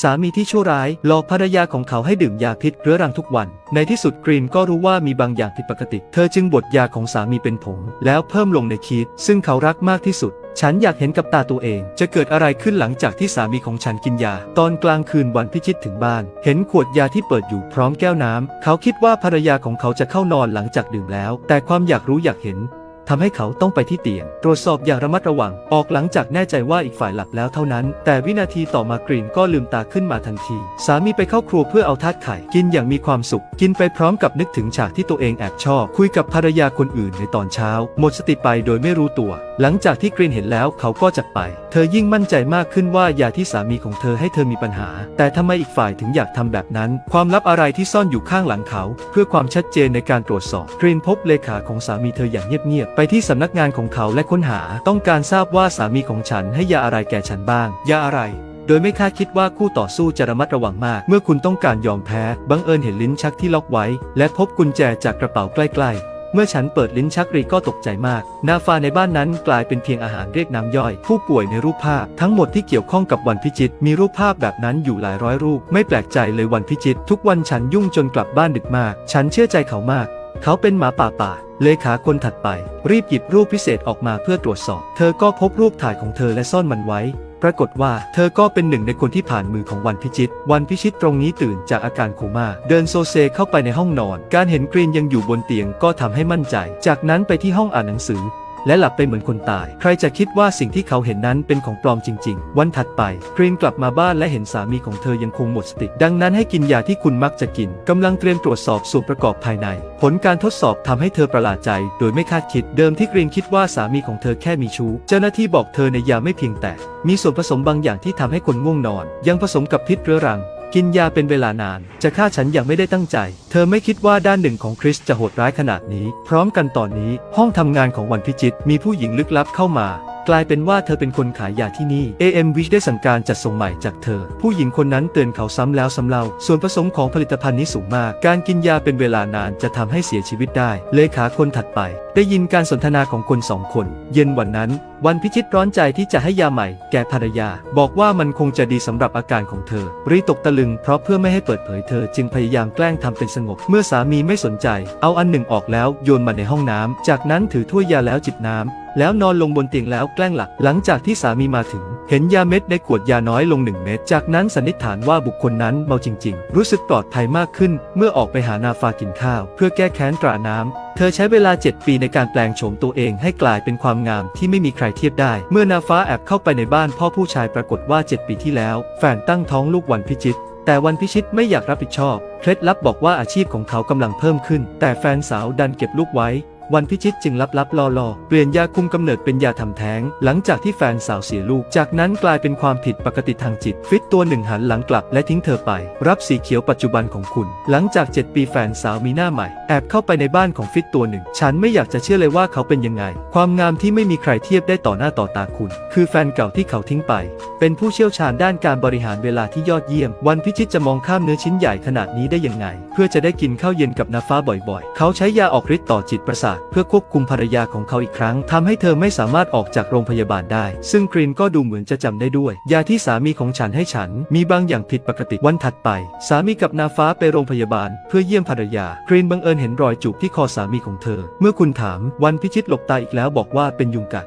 สามีที่ชั่วร้ายหลอกภรรยาของเขาให้ดื่มยาพิษเรื้อรังทุกวัน ในที่สุดกรีนก็รู้ว่ามีบางอย่างผิดปกติ เธอจึงบดยาของสามีเป็นผง แล้วเพิ่มลงในคีดซึ่งเขารักมากที่สุด ฉันอยากเห็นกับตาตัวเอง จะเกิดอะไรขึ้นหลังจากที่สามีของฉันกินยา ตอนกลางคืนวันพิชิตถึงบ้าน เห็นขวดยาที่เปิดอยู่พร้อมแก้วน้ำเขาคิดว่าภรรยาของเขาจะเข้านอนหลังจากดื่มแล้ว แต่ความอยากรู้อยากเห็น ทำให้เขาต้องไปที่เตียง ตรวจสอบอย่างระมัดระวัง ออกหลังจากแน่ใจว่าอีกฝ่ายหลับแล้วเท่านั้น แต่วินาทีต่อมากรีนก็ลืมตาขึ้นมาทันที สามีไปเข้าครัวเพื่อเอาทาดไข่กินอย่างมีความสุข กินไปพร้อมกับนึกถึงฉากที่ตัวเองแอบชอบ คุยกับภรรยาคนอื่นในตอนเช้า หมดสติไปโดยไม่รู้ตัว หลังจากที่กรีนเห็นแล้วเขาก็จากไป เธอยิ่งมั่นใจมากขึ้นว่ายาที่สามีของเธอให้เธอมีปัญหา แต่ทำไมอีกฝ่ายถึงอยากทำแบบนั้น ความลับอะไรที่ซ่อนอยู่ข้างหลังเขา เพื่อความชัดเจนในการตรวจสอบกรีนพบเลขาของสามีเธออย่างเงียบไปที่สำนักงานของเขาและค้นหาต้องการทราบว่าสามีของฉันให้ยาอะไรแก่ฉันบ้าง ยาอะไร โดยไม่คาดคิดว่าคู่ต่อสู้จะระมัดระวังมาก เมื่อคุณต้องการยอมแพ้บังเอิญเห็นลิ้นชักที่ล็อกไว้ และพบกุญแจจากกระเป๋าใกล้ ๆเมื่อฉันเปิดลิ้นชักรีก็ตกใจมาก นาฟาในบ้านนั้นกลายเป็นเพียงอาหารเรียกน้ำย่อย ผู้ป่วยในรูปภาพ ทั้งหมดที่เกี่ยวข้องกับวันพิจิต มีรูปภาพแบบนั้นอยู่หลายร้อยรูป ไม่แปลกใจเลยวันพิจิต ทุกวันฉันยุ่งจนกลับบ้านดึกมาก ฉันเชื่อใจเขามาก เขาเป็นหมาป่าป่า เลขาคนถัดไป รีบหยิบรูปพิเศษออกมาเพื่อตรวจสอบ เธอก็พบรูปถ่ายของเธอและซ่อนมันไว้ ปรากฏว่าเธอก็เป็นหนึ่งในคนที่ผ่านมือของวันพิชิต วันพิชิตตรงนี้ตื่นจากอาการโคม่า เดินโซเซเข้าไปในห้องนอน การเห็นกรีนยังอยู่บนเตียงก็ทำให้มั่นใจ จากนั้นไปที่ห้องอ่านหนังสือ และหลับไปเหมือนคนตาย ใครจะคิดว่าสิ่งที่เขาเห็นนั้นเป็นของปลอมจริง ๆ วันถัดไปกรีนกลับมาบ้านและเห็นสามีของเธอยังคงหมดสติ ดังนั้นให้กินยาที่คุณมักจะกินกำลังเตรียมตรวจสอบส่วนประกอบภายใน ผลการทดสอบทำให้เธอประหลาดใจ โดยไม่คาดคิดเดิมที่กรีนคิดว่าสามีของเธอแค่มีชู้ เจ้าหน้าที่บอกเธอในยาไม่เพียงแต่ มีส่วนผสมบางอย่างที่ทำให้คนง่วงนอน ยังผสมกับพิษเรื้อรัง กินยาเป็นเวลานาน จะฆ่าฉันอย่างไม่ได้ตั้งใจ เธอไม่คิดว่าด้านหนึ่งของคริสจะโหดร้ายขนาดนี้ พร้อมกันตอนนี้ ห้องทำงานของวันพิจิต มีผู้หญิงลึกลับเข้ามากลายเป็นว่าเธอเป็นคนขายยาที่นี่ AM Wish ได้สั่งการจัดส่งใหม่จากเธอ ผู้หญิงคนนั้นเตือนเขาซ้ำแล้วซ้ำเล่า ส่วนผสมของผลิตภัณฑ์นี้สูงมาก การกินยาเป็นเวลานานจะทำให้เสียชีวิตได้ เลขาคนถัดไป ได้ยินการสนทนาของคนสองคน เย็นวันนั้น วันพิชิตร้อนใจที่จะให้ยาใหม่แก่ภรรยา บอกว่ามันคงจะดีสำหรับอาการของเธอ รีตกตะลึงเพราะเพื่อไม่ให้เปิดเผยเธอจึงพยายามแกล้งทำเป็นสงบ เมื่อสามีไม่สนใจ เอาอันหนึ่งออกแล้วโยนมาในห้องน้ำจากนั้นถือถ้วยยาแล้วจิบน้ำแล้วนอนลงบนเตียงแล้วแกล้งหลับหลังจากที่สามีมาถึง เห็นยาเม็ดในขวดยาน้อยลงหนึ่งเม็ดจากนั้นสันนิษฐานว่าบุคคลนั้นเมาจริง ๆ รู้สึกปลอดภัยมากขึ้น เมื่อออกไปหานาฟากินข้าว เพื่อแก้แค้นตราน้ำ เธอใช้เวลา 7 ปีในการแปลงโฉมตัวเองให้กลายเป็นความงามที่ไม่มีใครเทียบได้ เมื่อนาฟ้าแอบเข้าไปในบ้านพ่อผู้ชายปรากฏว่า 7 ปีที่แล้ว แฟนตั้งท้องลูกวันพิจิต แต่วันพิชิตไม่อยากรับผิดชอบ เคล็ดลับบอกว่าอาชีพของเขากำลังเพิ่มขึ้น แต่แฟนสาวดันเก็บลูกไว้ วันพิชิตจึงลับลับๆล่อๆ เปลี่ยนยาคุมกำเนิดเป็นยาทำแท้ง หลังจากที่แฟนสาวเสียลูก จากนั้นกลายเป็นความผิดปกติทางจิต ฟิตตัวหนึ่งหันหลังกลับและทิ้งเธอไป รับสีเขียวปัจจุบันของคุณ หลังจาก 7 ปีแฟนสาวมีหน้าใหม่ แอบเข้าไปในบ้านของฟิตตัวหนึ่ง ฉันไม่อยากจะเชื่อเลยว่าเขาเป็นยังไง ความงามที่ไม่มีใครเทียบได้ต่อหน้าต่อตาคุณ คือแฟนเก่าที่เขาทิ้งไป เป็นผู้เชี่ยวชาญด้านการบริหารเวลาที่ยอดเยี่ยม วันพิชิตจะมองข้ามเนื้อชิ้นใหญ่ขนาดนี้ได้ยังไง เพื่อจะได้กินข้าวเย็นกับนาฟ้าบ่อยๆ เขาใช้ยาออกฤทธิ์ต่อจิตประสาทเพื่อควบคุมภรรยาของเขาอีกครั้งทำให้เธอไม่สามารถออกจากโรงพยาบาลได้ ซึ่งกรีนก็ดูเหมือนจะจำได้ด้วย ยาที่สามีของฉันให้ฉัน มีบางอย่างผิดปกติวันถัดไป สามีกับนาฟ้าไปโรงพยาบาล เพื่อเยี่ยมภรรยากรีนบังเอิญเห็นรอยจูบที่คอสามีของเธอ เมื่อคุณถามวันพิชิตหลบตาอีกแล้วบอกว่าเป็นยุงกัด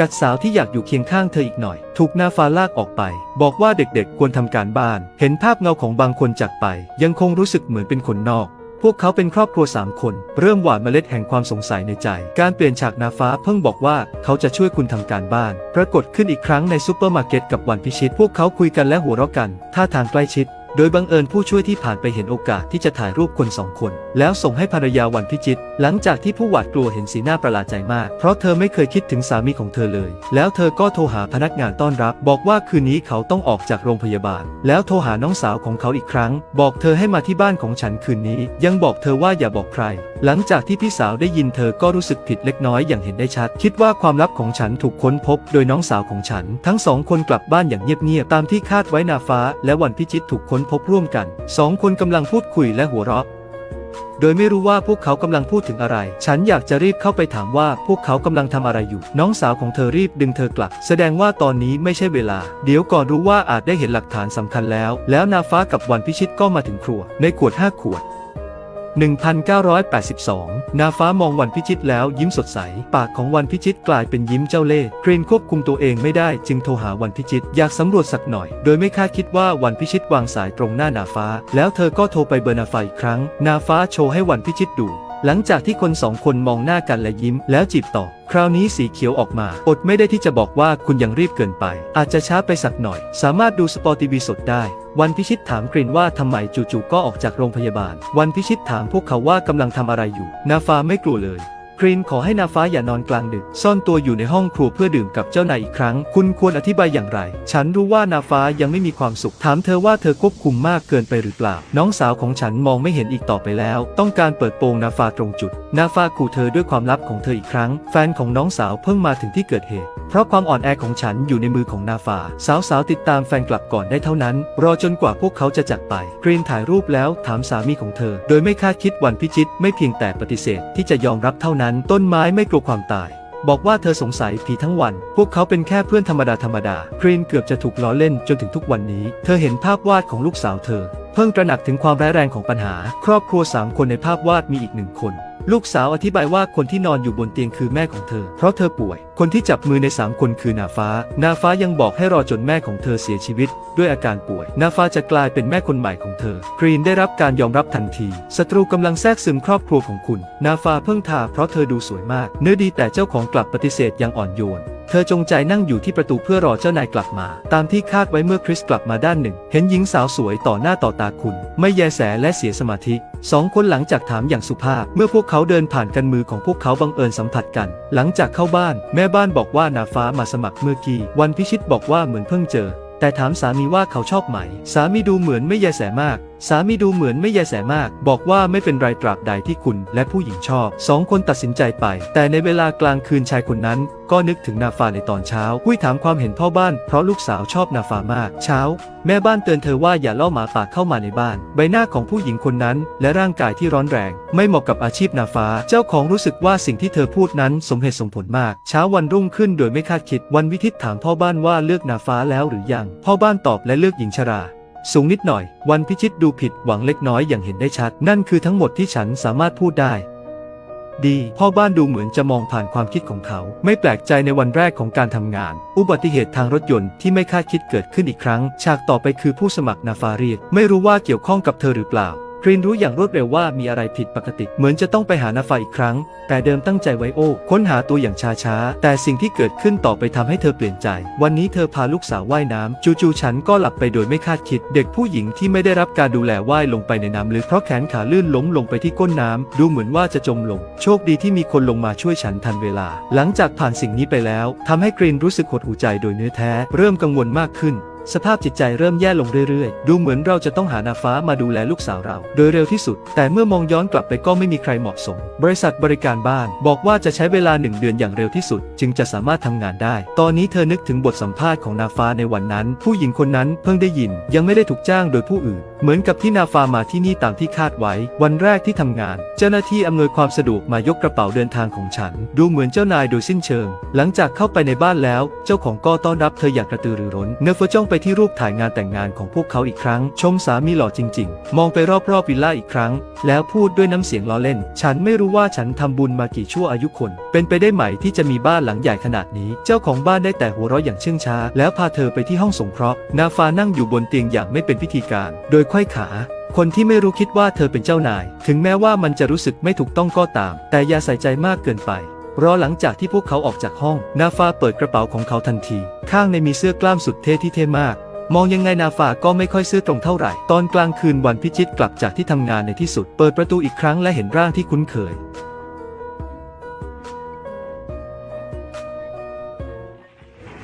กัดสาวที่อยากอยู่เคียงข้างเธออีกหน่อย ถูกนาฟาลากออกไป บอกว่าเด็กๆควรทำการบ้าน เห็นภาพเงาของบางคนจากไป ยังคงรู้สึกเหมือนเป็นคนนอก วกเขาเป็นครอบครัวสามคน เริ่มหว่านเมล็ดแห่งความสงสัยในใจ การเปลี่ยนฉากนาฟ้าเพิ่งบอกว่าเขาจะช่วยคุณทำการบ้าน ปรากฏขึ้นอีกครั้งในซูเปอร์มาร์เก็ตกับวันพิชิต พวกเขาคุยกันและหัวเราะกัน ท่าทางใกล้ชิด โดยบังเอิญผู้ช่วยที่ผ่านไปเห็นโอกาสที่จะถ่ายรูปคนสองคน แล้วส่งให้ภรรยาวันพิจิต หลังจากที่ผู้หวาดกลัวเห็นสีหน้าประหลาดใจมาก เพราะเธอไม่เคยคิดถึงสามีของเธอเลย แล้วเธอก็โทรหาพนักงานต้อนรับ บอกว่าคืนนี้เขาต้องออกจากโรงพยาบาล แล้วโทรหาน้องสาวของเขาอีกครั้ง บอกเธอให้มาที่บ้านของฉันคืนนี้ ยังบอกเธอว่าอย่าบอกใคร หลังจากที่พี่สาวได้ยินเธอก็รู้สึกผิดเล็กน้อยอย่างเห็นได้ชัด คิดว่าความลับของฉันถูกค้นพบ โดยน้องสาวของฉัน ทั้งสองคนกลับบ้านอย่างเงียบๆตามที่คาดไว้นาฟ้า และวันพิจิตถูกค้นพบร่วมกัน สองคนกำลังพูดคุยและหัวเราะ โดยไม่รู้ว่าพวกเขากำลังพูดถึงอะไร ฉันอยากจะรีบเข้าไปถามว่าพวกเขากำลังทำอะไรอยู่ น้องสาวของเธอรีบดึงเธอกลับ แสดงว่าตอนนี้ไม่ใช่เวลา เดี๋ยวก่อนรู้ว่าอาจได้เห็นหลักฐานสำคัญแล้ว แล้วนาฟ้ากับวันพิชิตก็มาถึงครัว ในขวดห้าขวด 1982 นาฟ้ามองวันพิชิตแล้วยิ้มสดใส ปากของวันพิชิตกลายเป็นยิ้มเจ้าเล่ห์เกรนควบคุมตัวเองไม่ได้จึงโทรหาวันพิชิต อยากสำรวจสักหน่อย โดยไม่คาดคิดว่าวันพิชิตวางสายตรงหน้านาฟ้า แล้วเธอก็โทรไปเบอร์นาฟ้าอีกครั้ง นาฟ้าโชว์ให้วันพิชิตดู หลังจากที่คนสองคนมองหน้ากันและยิ้มแล้วจีบต่อ คราวนี้สีเขียวออกมา อดไม่ได้ที่จะบอกว่าคุณยังรีบเกินไป อาจจะช้าไปสักหน่อย สามารถดูสปอร์ทีวีสดได้ วันพิชิตถามกรินว่าทำไมจู่ๆก็ออกจากโรงพยาบาล วันพิชิตถามพวกเขาว่ากำลังทำอะไรอยู่ นาฟาไม่กลัวเลย กรีนขอให้นาฟ้าอย่านอนกลางดึก ซ่อนตัวอยู่ในห้องครัวเพื่อดื่มกับเจ้านายอีกครั้ง คุณควรอธิบายอย่างไร ฉันรู้ว่านาฟ้ายังไม่มีความสุข ถามเธอว่าเธอควบคุมมากเกินไปหรือเปล่า น้องสาวของฉันมองไม่เห็นอีกต่อไปแล้ว ต้องการเปิดโปงนาฟ้าตรงจุด นาฟ้าขู่เธอด้วยความลับของเธออีกครั้ง แฟนของน้องสาวเพิ่งมาถึงที่เกิดเหตุ เพราะความอ่อนแอของฉันอยู่ในมือของนาฟ้าสาวๆติดตามแฟนกลับก่อนได้เท่านั้น รอจนกว่าพวกเขาจะจากไป กรีนถ่ายรูปแล้วถามสามีของเธอ โดยไม่คาดคิดวันพิชิตไม่เพียงแต่ปฏิเสธที่จะยอมรับเท่านั้นต้นไม้ไม่กลัวความตาย บอกว่าเธอสงสัยผีทั้งวัน พวกเขาเป็นแค่เพื่อนธรรมดาธรรมดาครีนเกือบจะถูกล้อเล่นจนถึงทุกวันนี้ เธอเห็นภาพวาดของลูกสาวเธอ เพิ่งตระหนักถึงความร้ายแรงของปัญหา ครอบครัวสามคนในภาพวาดมีอีกหนึ่งคน ลูกสาวอธิบายว่าคนที่นอนอยู่บนเตียงคือแม่ของเธอ เพราะเธอป่วย คนที่จับมือในสามคนคือนาฟ้า นาฟ้ายังบอกให้รอจนแม่ของเธอเสียชีวิต ด้วยอาการป่วย นาฟ้าจะกลายเป็นแม่คนใหม่ของเธอ กรีนได้รับการยอมรับทันที ศัตรูกำลังแทรกซึมครอบครัวของคุณ นาฟ้าเพิ่งทาเพราะเธอดูสวยมาก เนื้อดีแต่เจ้าของกลับปฏิเสธอย่างอ่อนโยน เธอจงใจนั่งอยู่ที่ประตูเพื่อรอเจ้านายกลับมา ตามที่คาดไว้เมื่อคริสกลับมาด้านหนึ่ง เห็นหญิงสาวสวยต่อหน้าต่อตาคุณ ไม่แยแสและเสียสมาธิสองคนหลังจากถามอย่างสุภาพ เมื่อพวกเขาเดินผ่านกันมือของพวกเขาบังเอิญสัมผัสกัน หลังจากเข้าบ้าน แม่บ้านบอกว่านาฟ้ามาสมัครเมื่อกี้วันพิชิตบอกว่าเหมือนเพิ่งเจอ แต่ถามสามีว่าเขาชอบไหม สามีดูเหมือนไม่แยแสมากสามีดูเหมือนไม่แยแสมาก บอกว่าไม่เป็นไรตราบใดที่คุณและผู้หญิงชอบสองคนตัดสินใจไป แต่ในเวลากลางคืนชายคนนั้น ก็นึกถึงนาฟาในตอนเช้าคุยถามความเห็นพ่อบ้านเพราะลูกสาวชอบนาฟามาก เช้า แม่บ้านเตือนเธอว่าอย่าล่อหมาป่าเข้ามาในบ้าน ใบหน้าของผู้หญิงคนนั้น และร่างกายที่ร้อนแรง ไม่เหมาะกับอาชีพนาฟาเจ้าของรู้สึกว่าสิ่งที่เธอพูดนั้นสมเหตุสมผลมาก เช้าวันรุ่งขึ้นโดยไม่คาดคิดวันวิทิตถามพ่อบ้านว่าเลือกนาฟ้าแล้วหรือยัง พ่อบ้านตอบและเลือกหญิงชรา สูงนิดหน่อย วันพิชิตดูผิดหวังเล็กน้อยอย่างเห็นได้ชัด นั่นคือทั้งหมดที่ฉันสามารถพูดได้ ดีพ่อบ้านดูเหมือนจะมองผ่านความคิดของเขา ไม่แปลกใจในวันแรกของการทำงาน อุบัติเหตุทางรถยนต์ที่ไม่คาดคิดเกิดขึ้นอีกครั้ง ฉากต่อไปคือผู้สมัครนาฟารีดไม่รู้ว่าเกี่ยวข้องกับเธอหรือเปล่า รีนรู้อย่างรวดเร็วว่ามีอะไรผิดปกติ เหมือนจะต้องไปหานาฟาอีกครั้ง แต่เดิมตั้งใจไว้โอ้ค้นหาตัวอย่างช้าๆ แต่สิ่งที่เกิดขึ้นต่อไปทำให้เธอเปลี่ยนใจ วันนี้เธอพาลูกสาวว่ายน้ำจู่ๆฉันก็หลับไปโดยไม่คาดคิด เด็กผู้หญิงที่ไม่ได้รับการดูแลว่ายลงไปในน้ำลึกเพราะแขนขาลื่นล้มลงไปที่ก้นน้ำดูเหมือนว่าจะจมลง โชคดีที่มีคนลงมาช่วยฉันทันเวลา หลังจากผ่านสิ่งนี้ไปแล้วทำให้กรีนรู้สึกหดหูใจโดยเนื้อแท้ เริ่มกังวลมากขึ้น สภาพจิตใจเริ่มแย่ลงเรื่อยๆ ดูเหมือนเราจะต้องหานาฟ้ามาดูแลลูกสาวเรา โดยเร็วที่สุด แต่เมื่อมองย้อนกลับไปก็ไม่มีใครเหมาะสม บริษัทบริการบ้าน บอกว่าจะใช้เวลาหนึ่งเดือนอย่างเร็วที่สุด จึงจะสามารถทำงานได้ ตอนนี้เธอนึกถึงบทสัมภาษณ์ของนาฟ้าในวันนั้น ผู้หญิงคนนั้นเพิ่งได้ยิน ยังไม่ได้ถูกจ้างโดยผู้อื่น เหมือนกับที่นาฟ้ามาที่นี่ตามที่คาดไว้ วันแรกที่ทำงาน เจ้าหน้าที่อำนวยความสะดวกมายกกระเป๋าเดินทางของฉัน ดูเหมือนเจ้านายโดยสิ้นเชิง หลังจากเข้าไปในบ้านแล้ว เจ้าของก็ต้อนรับเธออย่างกระตือรือร้น เนเฟอร์จ้องไปที่รูปถ่ายงานแต่งงานของพวกเขาอีกครั้ง ชมสามีหล่อจริง ๆ มองไปรอบๆวิลล่าอีกครั้ง แล้วพูดด้วยน้ำเสียงล้อเล่น ฉันไม่รู้ว่าฉันทำบุญมากี่ชั่วอายุคน เป็นไปได้ไหมที่จะมีบ้านหลังใหญ่ขนาดนี้ เจ้าของบ้านได้แต่หัวเราะอย่างเชื่องช้า แล้วพาเธอไปที่ห้องสงเคราะห์ นาฟานั่งอยู่บนเตียงอย่างไม่เป็นพิธีการ โดยไขว้ขาคนที่ไม่รู้คิดว่าเธอเป็นเจ้านาย ถึงแม้ว่ามันจะรู้สึกไม่ถูกต้องก็ตาม แต่อย่าใส่ใจมากเกินไป รอหลังจากที่พวกเขาออกจากห้อง นาฟาเปิดกระเป๋าของเขาทันที ข้างในมีเสื้อกล้ามสุดเท่ที่เท่มาก มองยังไงนาฟาก็ไม่ค่อยซื้อตรงเท่าไหร่ ตอนกลางคืนวันพิชิตกลับจากที่ทำงานในที่สุด เปิดประตูอีกครั้งและเห็นร่างที่คุ้นเคย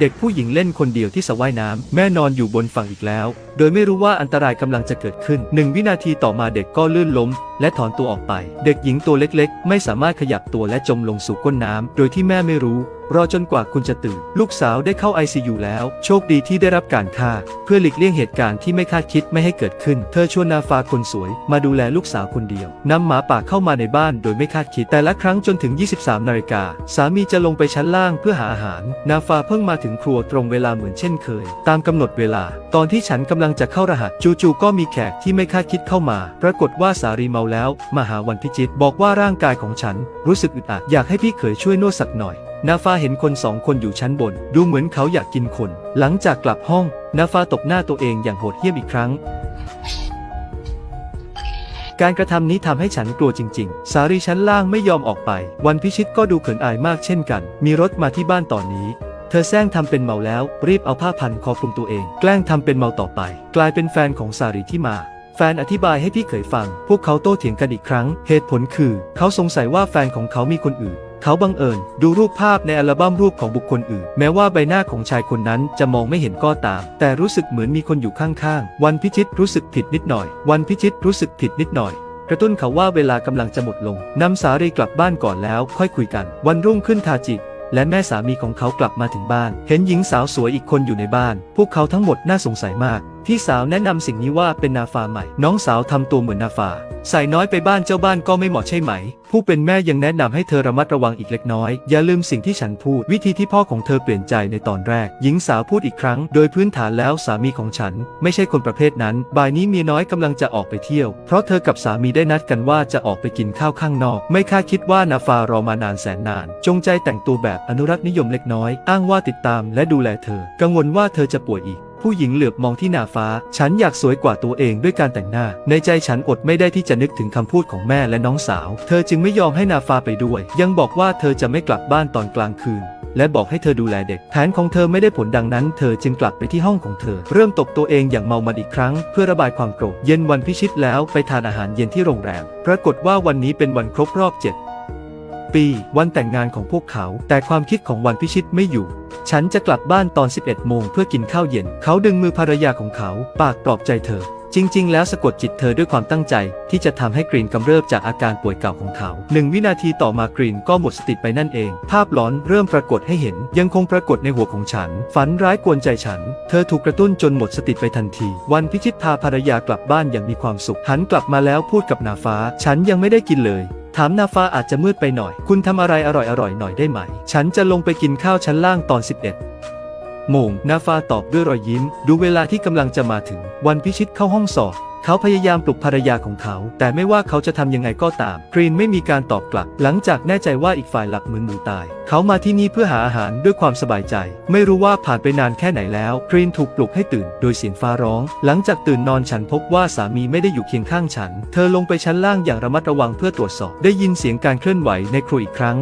เด็กผู้หญิงเล่นคนเดียวที่สระว่ายน้ำแม่นอนอยู่บนฝั่งอีกแล้ว โดยไม่รู้ว่าอันตรายกำลังจะเกิดขึ้นหนึ่งวินาทีต่อมาเด็กก็ลื่นล้ม และถอนตัวออกไป เด็กหญิงตัวเล็กๆ ไม่สามารถขยับตัวและจมลงสู่ก้นน้ำโดยที่แม่ไม่รู้ รอจนกว่าคุณจะตื่น ลูกสาวได้เข้า ICU แล้ว โชคดีที่ได้รับการฆ่า เพื่อหลีกเลี่ยงเหตุการณ์ที่ไม่คาดคิดไม่ให้เกิดขึ้น เธอชวนนาฟาคนสวย มาดูแลลูกสาวคนเดียวนำหมาป่าเข้ามาในบ้านโดยไม่คาดคิดแต่ละครั้งจนถึง 23นาฬิกาสามีจะลงไปชั้นล่างเพื่อหาอาหาร นาฟาเพิ่งมาถึงครัวตรงเวลาเหมือนเช่นเคย ตามกำหนดเวลา ตอนที่ฉันกำลังจะเข้ารหัสจู่ๆก็มีแขกที่ไม่คาดคิดเข้ามา ปรากฏว่าสารีเมาแล้วมาหาวันพิจิตบอกว่าร่างกายของฉัน รู้สึกอึดอัดอยากให้พี่เขยช่วยนวดสักหน่อยนาฟาเห็นคนสองคนอยู่ชั้นบน ดูเหมือนเขาอยากกินคน หลังจากกลับห้อง นาฟาตบหน้าตัวเองอย่างโหดเหี้ยมอีกครั้ง การกระทำนี้ทำให้ฉันกลัวจริง ๆ สารีชั้นล่างไม่ยอมออกไป วันพิชิตก็ดูเขินอายมากเช่นกัน มีรถมาที่บ้านตอนนี้ เธอแซงทำเป็นเมาแล้ว รีบเอาผ้าพันคอคลุมตัวเอง แกล้งทำเป็นเมาต่อไป กลายเป็นแฟนของสารีที่มาแฟนอธิบายให้พี่เขยฟัง พวกเขาโต้เถียงกันอีกครั้ง เหตุผลคือ เขาสงสัยว่าแฟนของเขามีคนอื่น เขาบังเอิญดูรูปภาพในอัลบั้มรูปของบุคคลอื่น แม้ว่าใบหน้าของชายคนนั้นจะมองไม่เห็นก็ตาม แต่รู้สึกเหมือนมีคนอยู่ข้างๆ วันพิชิตรู้สึกผิดนิดหน่อย วันพิชิตรู้สึกผิดนิดหน่อย กระตุ้นเขาว่าเวลากำลังจะหมดลงนำสารีกลับบ้านก่อนแล้วค่อยคุยกัน วันรุ่งขึ้นทาจิและแม่สามีของเขากลับมาถึงบ้าน เห็นหญิงสาวสวยอีกคนอยู่ในบ้าน พวกเขาทั้งหมดน่าสงสัยมาก พี่สาวแนะนำสิ่งนี้ว่าเป็นนาฟาใหม่ น้องสาวทำตัวเหมือนนาฟา ใส่น้อยไปบ้านเจ้าบ้านก็ไม่เหมาะใช่ไหม ผู้เป็นแม่ยังแนะนำให้เธอระมัดระวังอีกเล็กน้อย อย่าลืมสิ่งที่ฉันพูด วิธีที่พ่อของเธอเปลี่ยนใจในตอนแรก หญิงสาวพูดอีกครั้ง โดยพื้นฐานแล้วสามีของฉัน ไม่ใช่คนประเภทนั้น บ่ายนี้เมียน้อยกำลังจะออกไปเที่ยว เพราะเธอกับสามีได้นัดกันว่าจะออกไปกินข้าวข้างนอก ไม่คาดคิดว่านาฟารอมานานแสนนาน จงใจแต่งตัวแบบอนุรักษ์นิยมเล็กน้อย อ้างว่าติดตามและดูแลเธอ กังวลว่าเธอจะป่วยอีก ผู้หญิงเหลือบมองที่นาฟ้า ฉันอยากสวยกว่าตัวเองด้วยการแต่งหน้า ในใจฉันอดไม่ได้ที่จะนึกถึงคำพูดของแม่และน้องสาว เธอจึงไม่ยอมให้นาฟ้าไปด้วย ยังบอกว่าเธอจะไม่กลับบ้านตอนกลางคืนและบอกให้เธอดูแลเด็ก แผนของเธอไม่ได้ผลดังนั้น เธอจึงกลับไปที่ห้องของเธอ เริ่มตบตัวเองอย่างเมามันอีกครั้ง เพื่อระบายความโกรธ เย็นวันพิชิตแล้วไปทานอาหารเย็นที่โรงแรม ปรากฏว่าวันนี้เป็นวันครบรอบเจ็ด ปี วันแต่งงานของพวกเขา แต่ความคิดของวันพิชิตไม่อยู่ ฉันจะกลับบ้านตอน 11 โมงเพื่อกินข้าวเย็น เขาดึงมือภรรยาของเขา ปากปลอบใจเธอ จริง ๆ แล้วสะกดจิตเธอด้วยความตั้งใจ ที่จะทำให้กรีนกำเริบจากอาการป่วยเก่าของเขาหนึ่งวินาทีต่อมากรีนก็หมดสติไปนั่นเอง ภาพหลอนเริ่มปรากฏให้เห็น ยังคงปรากฏในหัวของฉัน ฝันร้ายกวนใจฉัน เธอถูกกระตุ้นจนหมดสติไปทันที วันพิชิตพาภรรยากลับบ้านอย่างมีความสุขหันกลับมาแล้วพูดกับนาฟ้า ฉันยังไม่ได้กินเลย ถามนาฟ้าอาจจะมืดไปหน่อย คุณทำอะไรอร่อยๆหน่อยได้ไหม ฉันจะลงไปกินข้าวชั้นล่างตอน 11โมงนาฟาตอบด้วยรอยยิ้ม ดูเวลาที่กำลังจะมาถึง วันพิชิตเข้าห้องสอบ เขาพยายามปลุกภรรยาของเขา แต่ไม่ว่าเขาจะทำยังไงก็ตาม กรีนไม่มีการตอบกลับ หลังจากแน่ใจว่าอีกฝ่ายหลักเหมือนหมูตาย เขามาที่นี่เพื่อหาอาหารด้วยความสบายใจ ไม่รู้ว่าผ่านไปนานแค่ไหนแล้ว กรีนถูกปลุกให้ตื่นโดยเสียงฟ้าร้อง หลังจากตื่นนอนฉันพบว่าสามีไม่ได้อยู่เคียงข้างฉัน เธอลงไปชั้นล่างอย่างระมัดระวังเพื่อตรวจสอบ ได้ยินเสียงการเคลื่อนไหวในครัวอีกครั้ง